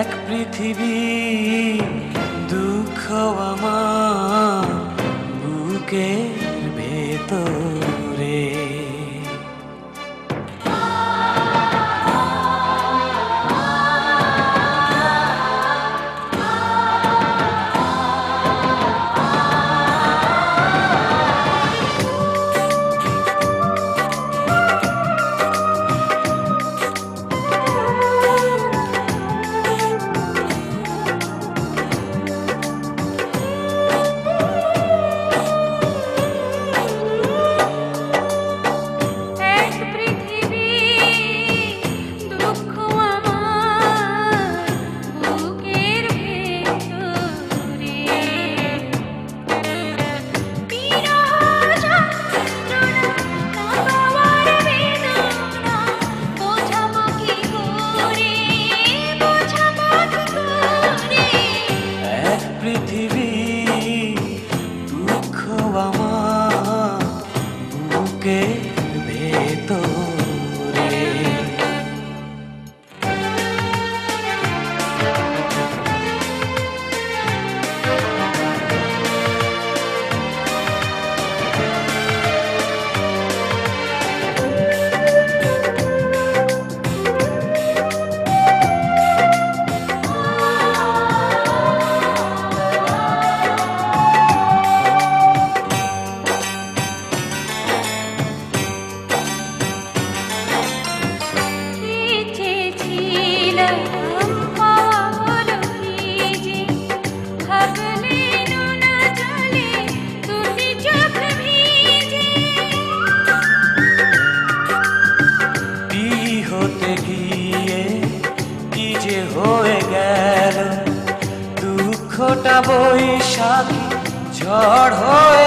এক পৃথিবী দুঃখ আমার বুকের ভেতর। 꽤 হয়ে গেল। দুঃখটা বৈশাখী ঝড় হয়ে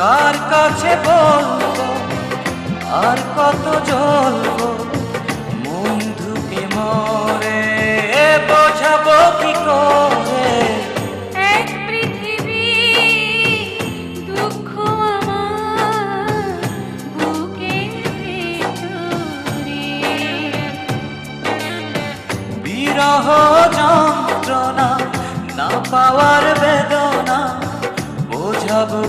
কার কাছে বলব? আর কত জ্বলব? মন ধুকে মরে বোঝাবো কি করে? দুঃখ আমার বুকে বিরহ যন্ত্রণা না পাওয়ার বেদনা বোঝাবো